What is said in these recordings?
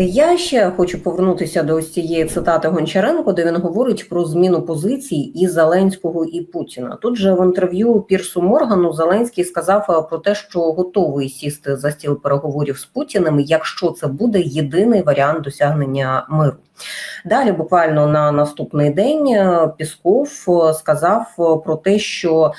Я ще хочу повернутися до ось цієї цитати Гончаренко, де він говорить про зміну позицій і Зеленського і Путіна. Тут же в інтерв'ю Пірсу Моргану Зеленський сказав е, про те, що готовий сісти за стіл переговорів з Путіним, якщо це буде єдиний варіант досягнення миру. Далі, буквально на наступний день, е, Пісков е, сказав про те, що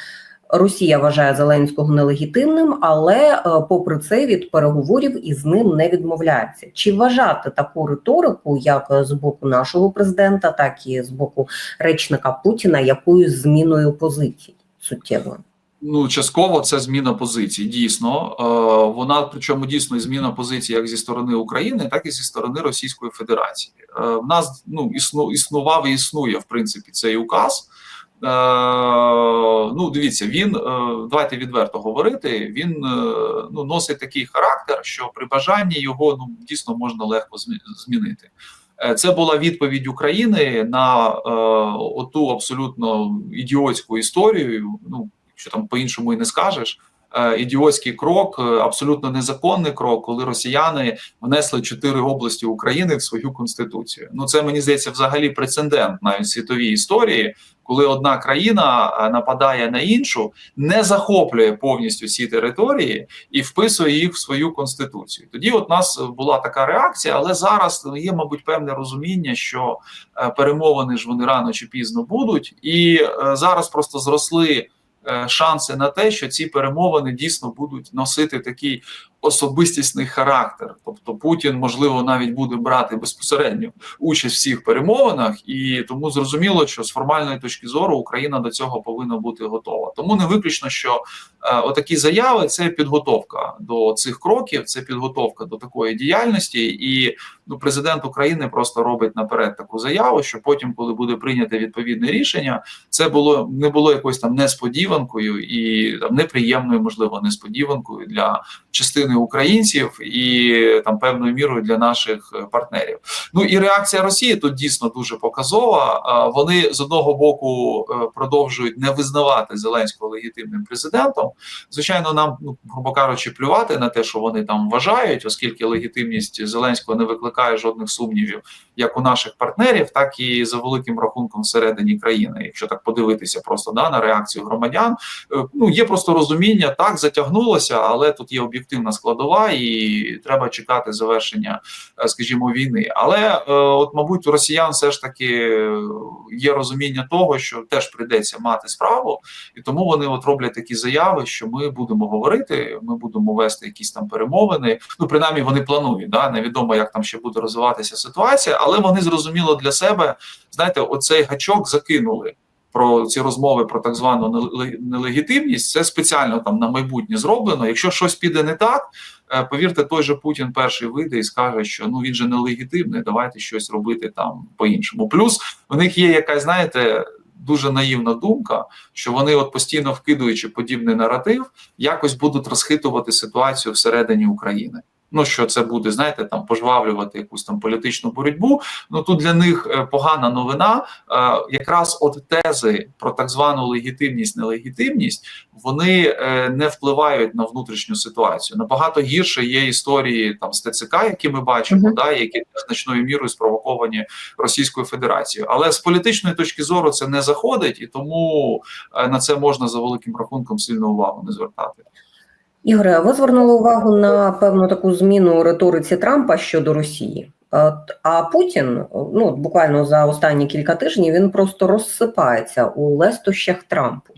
Росія вважає Зеленського нелегітимним, але е, попри це від переговорів із ним не відмовляється. Чи вважати таку риторику, як е, з боку нашого президента, так і з боку речника Путіна, якоюсь зміною позицій суттєвою? Ну, частково це зміна позицій. Дійсно, е, вона причому дійсно зміна позицій як зі сторони України, так і зі сторони Російської Федерації. Е, в нас ну існу, існував і існує в принципі цей указ. Е, ну, дивіться, він е, давайте відверто говорити. Він е, ну носить такий характер, що при бажанні його ну дійсно можна легко змі- змінити. Це була відповідь України на е, оту абсолютно ідіотську історію. Ну що там по-іншому і не скажеш. Е, Ідіотський крок, е, абсолютно незаконний крок, коли росіяни внесли чотири області України в свою конституцію. Ну це мені здається взагалі прецедент навіть світовій історії, коли одна країна е, нападає на іншу, не захоплює повністю ці території і вписує їх в свою конституцію. Тоді от нас була така реакція, але зараз є, мабуть, певне розуміння, що перемовини ж вони рано чи пізно будуть, і зараз просто зросли шанси на те, що ці перемовини дійсно будуть носити такий особистісний характер. Тобто Путін, можливо, навіть буде брати безпосередньо участь в всіх перемовинах, і тому зрозуміло, що з формальної точки зору Україна до цього повинна бути готова. Тому не виключно, що е, отакі заяви це підготовка до цих кроків, це підготовка до такої діяльності, і ну, президент України просто робить наперед таку заяву, що потім, коли буде прийнято відповідне рішення, це було не було якоюсь там несподіванкою і там неприємною, можливо, несподіванкою для частини українців і там певною мірою для наших е, партнерів. Ну і реакція Росії тут дійсно дуже показова. Вони з одного боку е, продовжують не визнавати Зеленського легітимним президентом. Звичайно, нам ну грубо кажучи, плювати на те, що вони там вважають, оскільки легітимність Зеленського не викликає жодних сумнівів, як у наших партнерів, так і за великим рахунком всередині країни. Якщо так подивитися, просто да на реакцію громадян, Е, ну є просто розуміння, так затягнулося, але тут є об'єктивна складова, і треба чекати завершення, е, скажімо, війни. Але е, от, мабуть, у росіян все ж таки е, є розуміння того, що теж прийдеться мати справу, і тому вони от роблять такі заяви, що ми будемо говорити, ми будемо вести якісь там перемовини. Ну, принаймні, вони планують. Да? Невідомо, як там ще буде розвиватися ситуація, але вони зрозуміло для себе, знаєте, оцей гачок закинули про ці розмови про так звану неле- нелегітимність, це спеціально там на майбутнє зроблено. Якщо щось піде не так, е, повірте, той же Путін перший вийде і скаже, що ну він же нелегітимний, давайте щось робити там по-іншому. Плюс в них є якась, знаєте. Дуже наївна думка, що вони, от постійно вкидуючи подібний наратив, якось будуть розхитувати ситуацію всередині України. Ну що це буде, знаєте, там пожвавлювати якусь там політичну боротьбу. Ну тут для них е, погана новина. Е, якраз от тези про так звану легітимність, нелегітимність, вони е, не впливають на внутрішню ситуацію. Набагато гірше є історії там з ТЦК, які ми бачимо, Мгм. да, які значною мірою спровоковані Російською Федерацією. Але з політичної точки зору це не заходить, і тому на це можна за великим рахунком сильну увагу не звертати. Ігоре, ви звернули увагу на певну таку зміну риториці Трампа щодо Росії. А Путін, ну буквально за останні кілька тижнів, він просто розсипається у лестощах Трампу.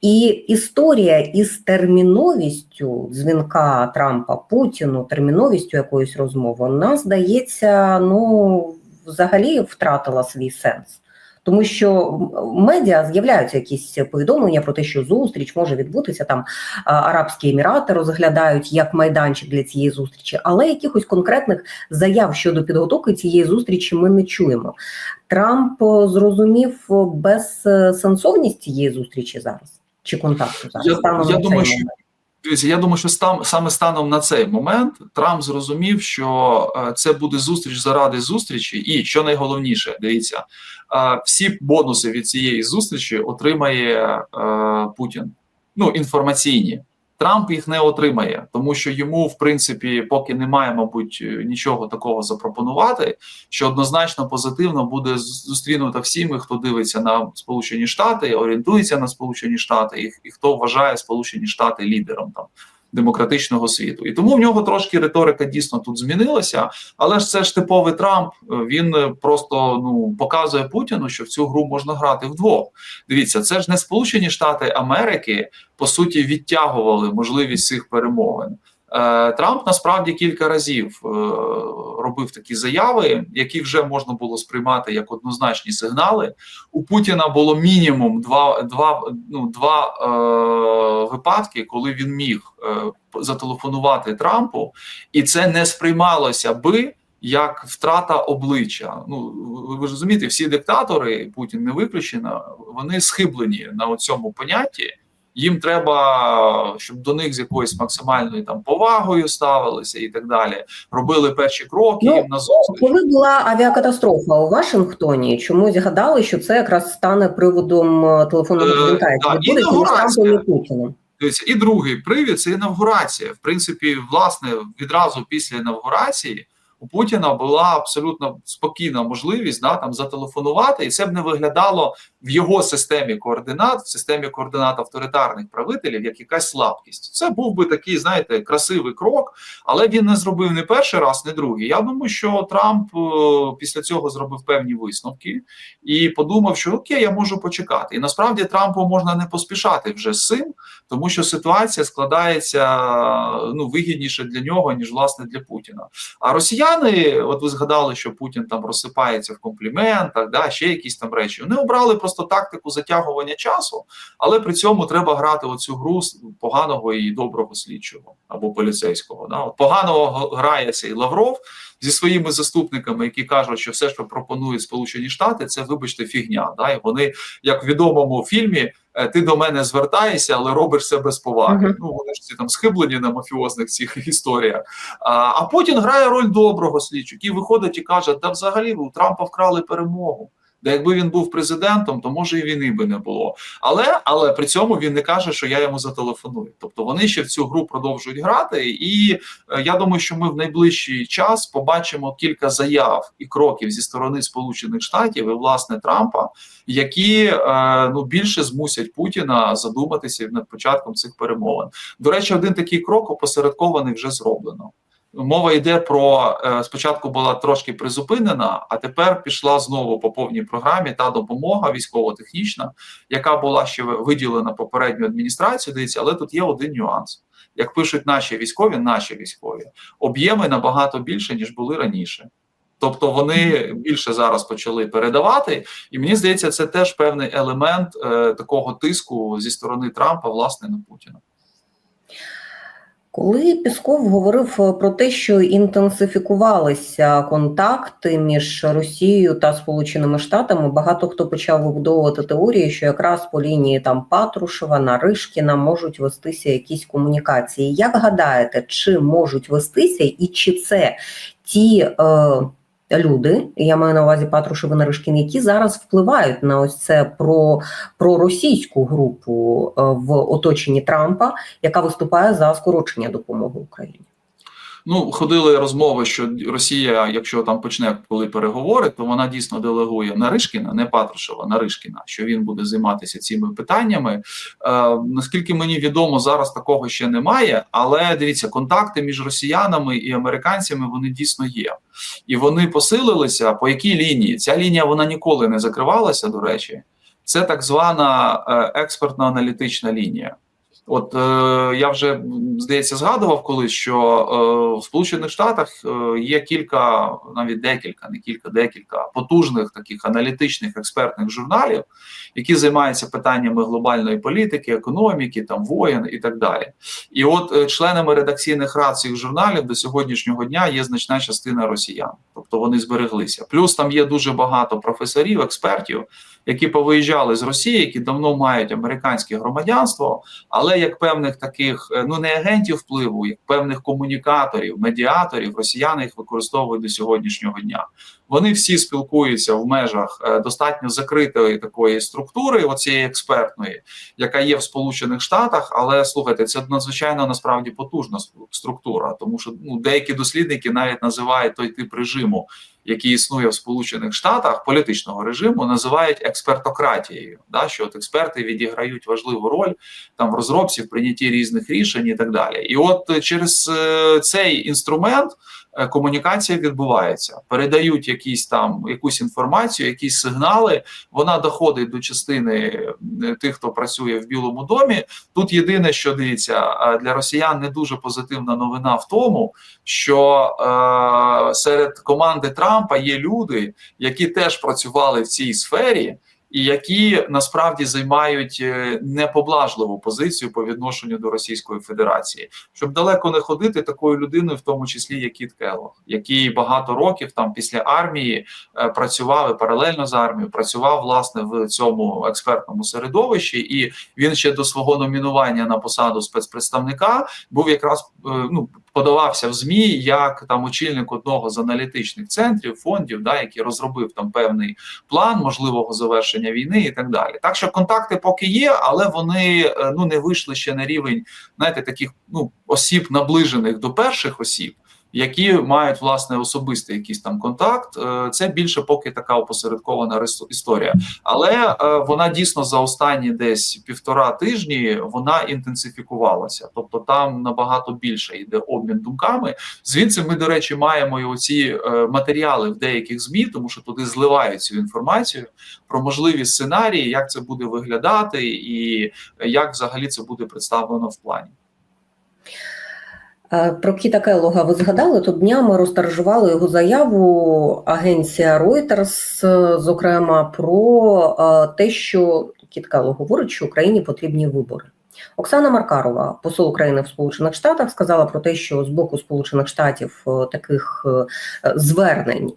І історія із терміновістю дзвінка Трампа Путіну, терміновістю якоїсь розмови, вона здається, ну взагалі втратила свій сенс. Тому що в медіа з'являються якісь повідомлення про те, що зустріч може відбутися там Арабські Емірати розглядають як майданчик для цієї зустрічі, але якихось конкретних заяв щодо підготовки цієї зустрічі ми не чуємо. Трамп зрозумів о, безсенсовність цієї зустрічі зараз чи контакту зараз. Я- я думаю, що-? Дивіться, я думаю, що стан, саме станом на цей момент Трамп зрозумів, що е, це буде зустріч заради зустрічі, і що найголовніше, дивіться, е, всі бонуси від цієї зустрічі отримає е, Путін. Ну інформаційні. Трамп їх не отримає, тому що йому, в принципі, поки немає, мабуть, нічого такого запропонувати, що однозначно позитивно буде зустрінуто всіми, хто дивиться на Сполучені Штати, орієнтується на Сполучені Штати, і, і хто вважає Сполучені Штати лідером там демократичного світу. І тому в нього трошки риторика дійсно тут змінилася. Але ж це ж типовий Трамп. Він просто ну показує Путіну, що в цю гру можна грати вдвох. Дивіться, це ж не Сполучені Штати Америки по суті відтягували можливість цих перемовин. Е, Трамп насправді кілька разів е, робив такі заяви, які вже можна було сприймати як однозначні сигнали. У Путіна було мінімум два два, ну, два е, випадки, коли він міг е, зателефонувати Трампу, і це не сприймалося би. Як втрата обличчя, ну ви ж розумієте, всі диктатори, Путін не виключено, вони схиблені на цьому понятті. Їм треба, щоб до них з якоюсь максимальною там повагою ставилися і так далі. Робили перші кроки Ну, їм на зустріч. Коли була авіакатастрофа у Вашингтоні, чомусь гадали, що це якраз стане приводом е, телефонного Е, да, інаугурація. Трампом і Дивіться, і другий привід це інавгурація. В принципі, власне, відразу після інавгурації у Путіна була абсолютно спокійна можливість да, там зателефонувати, і це б не виглядало в його системі координат, в системі координат авторитарних правителів, як якась слабкість. Це був би такий, знаєте, красивий крок, але він не зробив не перший раз, не другий. Я думаю, що Трамп е, після цього зробив певні висновки і подумав, що окей, я можу почекати. І насправді Трампу можна не поспішати вже з цим, тому що ситуація складається ну вигідніше для нього ніж власне для Путіна. А росіяни, от ви згадали, що Путін там розсипається в компліментах, да ще якісь там речі. Вони обрали просто тактику затягування часу, але при цьому треба грати оцю гру поганого і доброго слідчого або поліцейського. Да? От поганого грає цей Лавров зі своїми заступниками, які кажуть, що все, що пропонують Сполучені Штати, це вибачте фігня. Да? І вони, як в відомому фільмі, е, ти до мене звертаєшся, але робиш це без поваги. Мгм. Ну вони ж ці там схиблені на мафіозних цих історіях. А, а Путін грає роль доброго слідчого, який виходить і каже: та взагалі у Трампа вкрали перемогу. Де якби він був президентом, то може і війни би не було. Але але при цьому він не каже, що я йому зателефоную. Тобто вони ще в цю гру продовжують грати, і е, я думаю, що ми в найближчий час побачимо кілька заяв і кроків зі сторони Сполучених Штатів і власне Трампа, які е, ну більше змусять Путіна задуматися над початком цих перемовин. До речі, один такий крок опосередкований вже зроблено. Мова йде про е, спочатку була трошки призупинена, а тепер пішла знову по повній програмі та допомога військово-технічна, яка була ще виділена попередньою адміністрацією. Дивіться, але тут є один нюанс. Як пишуть наші військові, наші військові об'єми набагато більше ніж були раніше. Тобто вони більше зараз почали передавати, і мені здається, це теж певний елемент е, такого тиску зі сторони Трампа, власне, на Путіна. Коли Пісков говорив е, про те, що інтенсифікувалися контакти між Росією та Сполученими Штатами, багато хто почав вибудовувати теорії, що якраз по лінії там Патрушева, Наришкіна можуть вестися якісь комунікації. Як гадаєте, чи можуть вестися, і чи це ті е, люди, я маю на увазі Патрушев і Наришкін, які зараз впливають на ось це про, про російську групу е, в оточенні Трампа, яка виступає за скорочення допомоги Україні? Ну, ходили розмови, що Росія, якщо там почне коли переговори, то вона дійсно делегує Наришкіна, не Патрушева, Наришкіна, що він буде займатися цими питаннями. Е, наскільки мені відомо, зараз такого ще немає. Але дивіться, контакти між росіянами і американцями вони дійсно є, і вони посилилися. По якій лінії? Ця лінія вона ніколи не закривалася. До речі, це так звана е, експертно-аналітична лінія. От е, я вже здається згадував колись, що е, в Сполучених Штатах е, є кілька, навіть декілька, не кілька, декілька потужних таких аналітичних експертних журналів, які займаються питаннями глобальної політики, економіки, там воєн і так далі. І от е, членами редакційних рад цих журналів до сьогоднішнього дня є значна частина росіян, тобто вони збереглися. Плюс там є дуже багато професорів, експертів, які повиїжджали з Росії, які давно мають американське громадянство, але як певних таких е, ну не агентів впливу, як певних комунікаторів, медіаторів, росіяни їх використовують до сьогоднішнього дня. Вони всі спілкуються в межах е, достатньо закритої такої структури, оцієї експертної, яка є в Сполучених Штатах. Але слухайте, це надзвичайно насправді потужна структура, тому що ну деякі дослідники навіть називають той тип режиму, який існує в Сполучених Штатах, політичного режиму, називають експертократією. Да, що от експерти відіграють важливу роль там в розробці, в прийнятті різних рішень і так далі. І от через е, цей інструмент е, комунікація відбувається, передають якісь там якусь інформацію, якісь сигнали. Вона доходить до частини е, тих, хто працює в Білому домі. Тут єдине, що дивіться, е, для росіян не дуже позитивна новина в тому, що е, серед команди Трампа є люди, які теж працювали в цій сфері. Які насправді займають е, непоблажливу позицію по відношенню до Російської Федерації, щоб далеко не ходити такою людиною, в тому числі як Кіт Келлог, який багато років там після армії е, працював і паралельно з армією, працював власне в цьому експертному середовищі, і він ще до свого номінування на посаду спецпредставника був якраз е, ну подавався в змі як там очільник одного з аналітичних центрів фондів, да який розробив там певний план можливого завершення війни і так далі. Так що контакти поки є, але вони е, ну не вийшли ще на рівень знаєте, таких ну осіб наближених до перших осіб. Які мають власне особистий якийсь там контакт, Е, це більше поки така опосередкована історія, але е, вона дійсно за останні десь півтора тижні вона інтенсифікувалася. Тобто там набагато більше йде обмін думками. Звідси ми, до речі, маємо і оці е, матеріали в деяких змі, тому що туди зливають цю інформацію про можливі сценарії, як це буде виглядати, і як взагалі це буде представлено в плані. Е, Про Кіта Келлога ви згадали, тут днями розтаржували його заяву агенція Reuters, е, зокрема, про е, те, що Кіт Келлог говорить, що Україні потрібні вибори. Оксана Маркарова, посол України в Сполучених Штатах, сказала про те, що з боку Сполучених Штатів таких звернень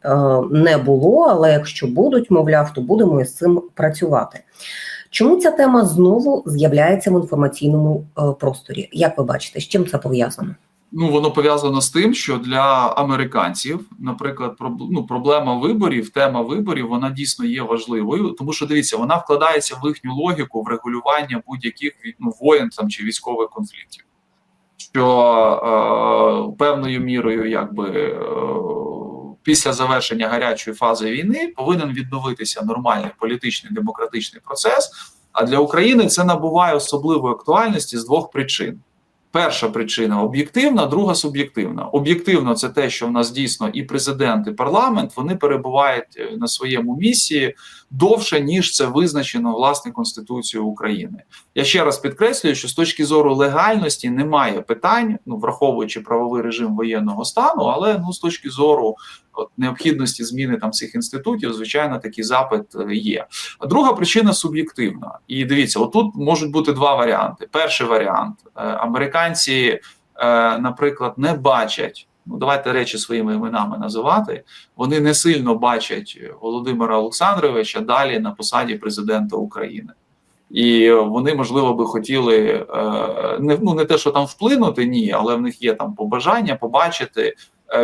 не було, але якщо будуть, мовляв, то будемо із цим працювати. Чому ця тема знову з'являється в інформаційному просторі? Як ви бачите, з чим це пов'язано? Ну, воно пов'язано з тим, що для американців, наприклад, ну, проблема виборів, тема виборів, вона дійсно є важливою, тому що дивіться, вона вкладається в їхню логіку врегулювання будь-яких від- ну, воєн там чи військових конфліктів, що е, певною мірою, якби. Е, Після завершення гарячої фази війни повинен відновитися нормальний політичний демократичний процес. А для України це набуває особливої актуальності з двох причин. Перша причина об'єктивна, друга суб'єктивна. Об'єктивно, це те, що в нас дійсно і президент, і парламент вони перебувають е, на своєму місії довше, ніж це визначено власне Конституцією України. Я ще раз підкреслюю, що з точки зору легальності немає питань, ну враховуючи правовий режим воєнного стану, але ну з точки зору от, необхідності зміни там цих інститутів, звичайно, такий запит е, є. А друга причина суб'єктивна. І дивіться, отут можуть бути два варіанти. Перший варіант: Е, американці, е, наприклад, не бачать. Ну, давайте речі своїми іменами називати. Вони не сильно бачать Володимира Олександровича далі на посаді президента України. І вони, можливо, би хотіли е, не ну не те, що там вплинути, ні, але в них є там побажання побачити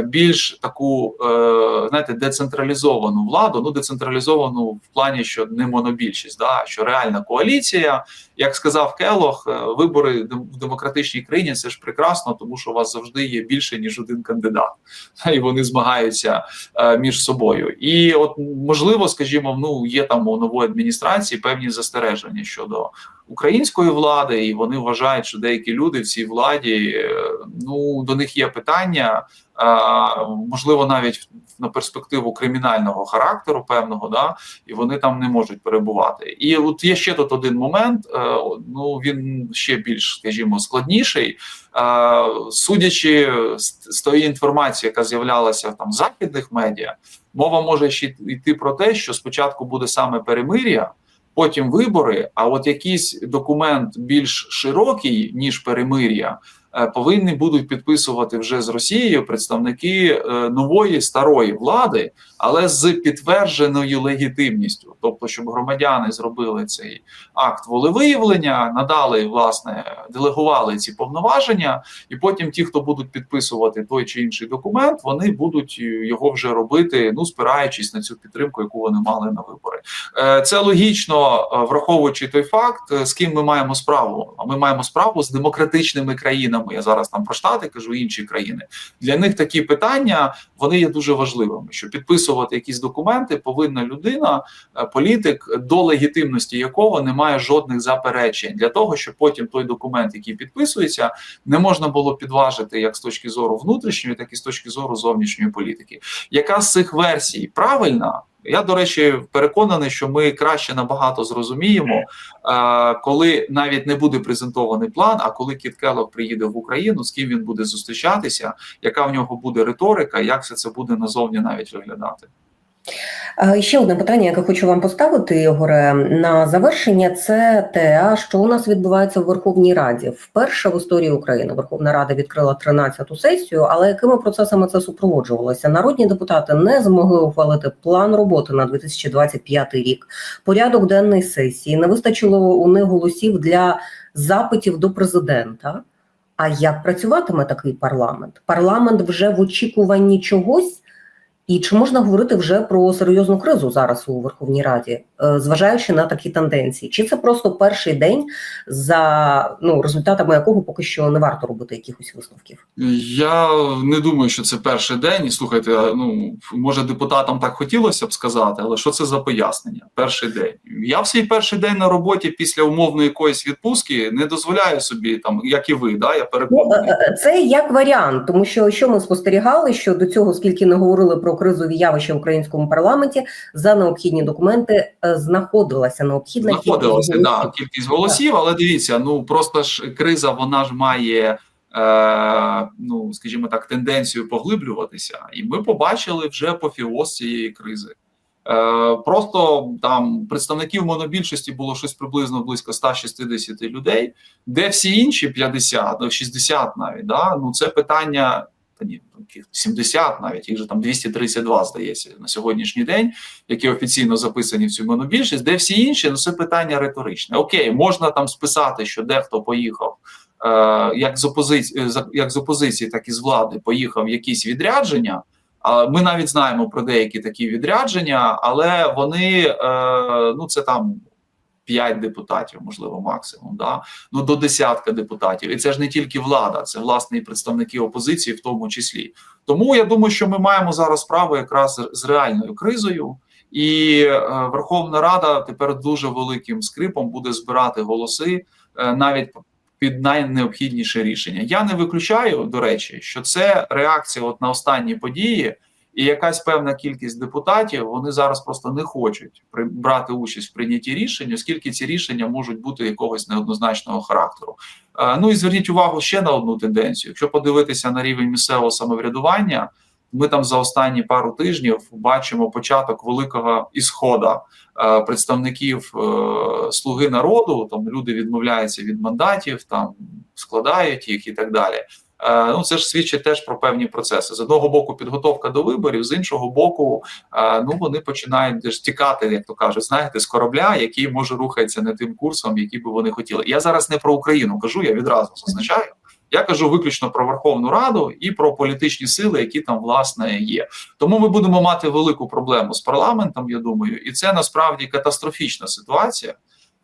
більш таку, е, знаєте, децентралізовану владу. Ну, децентралізовану в плані, що не монобільшість, да, що реальна коаліція, як сказав Келох, е, вибори в демократичній країні це ж прекрасно, тому що у вас завжди є більше ніж один кандидат, і вони змагаються е, між собою. І от можливо, скажімо, ну є там у нової адміністрації певні застереження щодо української влади, і вони вважають, що деякі люди в цій владі е, ну до них є питання. Е, Можливо, навіть на перспективу кримінального характеру певного, да, і вони там не можуть перебувати. І от є ще тут один момент. е, Ну він ще більш, скажімо, складніший. Е, Судячи з, тої інформації, яка з'являлася там в західних медіа, мова може ще йти про те, що спочатку буде саме перемир'я, потім вибори. А от якийсь документ більш широкий ніж перемир'я, повинні будуть підписувати вже з Росією представники е, нової старої влади, але з підтвердженою легітимністю, тобто, щоб громадяни зробили цей акт волевиявлення, надали власне, делегували ці повноваження, і потім ті, хто будуть підписувати той чи інший документ, вони будуть його вже робити, ну спираючись на цю підтримку, яку вони мали на вибори. Е, Це логічно, е, враховуючи той факт, е, з ким ми маємо справу. А ми маємо справу з демократичними країнами. Я зараз там про штати кажу інші країни. Для них такі питання вони є дуже важливими. Що підписувати якісь документи повинна людина, е, політик, до легітимності якого немає жодних заперечень для того, щоб потім той документ, який підписується, не можна було підважити як з точки зору внутрішньої, так і з точки зору зовнішньої політики. Яка з цих версій правильна? Я до речі, переконаний, що ми краще набагато зрозуміємо, е, коли навіть не буде презентований план. А коли Кіт Келлог приїде в Україну, з ким він буде зустрічатися, яка в нього буде риторика, як все це буде назовні навіть виглядати. Ще одне питання, яке хочу вам поставити, Ігоре, на завершення, це те, що у нас відбувається в Верховній Раді. Вперше в історії України Верховна Рада відкрила 13-ту сесію, але якими процесами це супроводжувалося? Народні депутати не змогли ухвалити план роботи на 2025 рік, порядок денний сесії. Не вистачило у них голосів для запитів до президента. А як працюватиме такий парламент? Парламент вже в очікуванні чогось. І чи можна говорити вже про серйозну кризу зараз у Верховній Раді, е, зважаючи на такі тенденції? Чи це просто перший день, за ну результатами якого поки що не варто робити якихось висновків? Я не думаю, що це перший день. І слухайте, ну може депутатам так хотілося б сказати, але що це за пояснення? Перший день. Я в свій перший день на роботі після умовної якоїсь відпустки не дозволяю собі там, як і ви, да я Ну, переконаний. е, е, це як варіант, тому що що ми спостерігали, що до цього, скільки не говорили про кризові явища в українському парламенті, за необхідні документи е, знаходилася необхідна знаходилася кількість да, кількість голосів, але дивіться, ну просто ж криза, вона ж має. Е, ну, скажімо так, тенденцію поглиблюватися, і ми побачили вже апофеоз цієї кризи. Е, просто там представників монобільшості було щось приблизно близько 160 людей, де всі інші 50, ну, 60 навіть. Да? Ну це питання та ні, 70 навіть, їх же там 232, здається, на сьогоднішній день, які офіційно записані в цю монобільшість, де всі інші, ну це питання риторичне. Окей, можна там списати, що дехто поїхав. е, Як з опозиції, як з опозиції, так і з влади поїхав якісь відрядження. Ми навіть знаємо про деякі такі відрядження, але вони е, ну це там 5 депутатів, можливо, максимум, да ну до десятка депутатів. І це ж не тільки влада, це власне і представники опозиції, в тому числі. Тому я думаю, що ми маємо зараз справу якраз з реальною кризою, і е, Верховна Рада тепер дуже великим скрипом буде збирати голоси е, навіть під найнеобхідніше рішення. Я не виключаю, до речі, що це реакція от на останні події. І якась певна кількість депутатів вони зараз просто не хочуть брати участь в прийнятті рішень, оскільки ці рішення можуть бути якогось неоднозначного характеру. Е, ну і зверніть увагу ще на одну тенденцію. Якщо подивитися на рівень місцевого самоврядування, ми там за останні пару тижнів бачимо початок великого ісхода е, представників е, слуги народу. Там люди відмовляються від мандатів, там складають їх і так далі. Е, Ну, це ж свідчить теж про певні процеси. З одного боку, підготовка до виборів, з іншого боку, е, ну вони починають тікати, як то кажуть, знаєте, з корабля, який може рухається не тим курсом, який би вони хотіли. Я зараз не про Україну кажу, я відразу зазначаю. Я кажу виключно про Верховну Раду і про політичні сили, які там власне є. Тому ми будемо мати велику проблему з парламентом. Я думаю, і це насправді катастрофічна ситуація.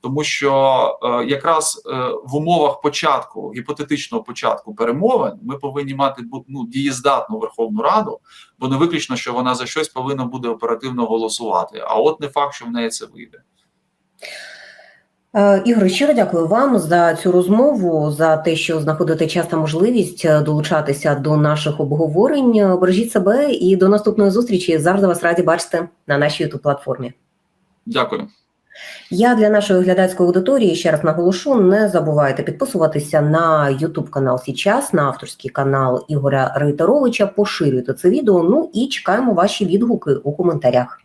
Тому що е, якраз е, в умовах початку гіпотетичного початку перемовин ми повинні мати ну, дієздатну Верховну Раду, бо не виключно, що вона за щось повинна буде оперативно голосувати. А от не факт, що в неї це вийде. Е, Ігор, щиро дякую вам за цю розмову, за те, що знаходите час та можливість долучатися до наших обговорень. Бережіть себе і до наступної зустрічі. Завжди вас раді бачити на нашій youtube платформі. Дякую. Я для нашої глядацької аудиторії ще раз наголошу: не забувайте підписуватися на YouTube канал Січас, на авторський канал Ігоря Рейтеровича. Поширюйте це відео. Ну і чекаємо ваші відгуки у коментарях.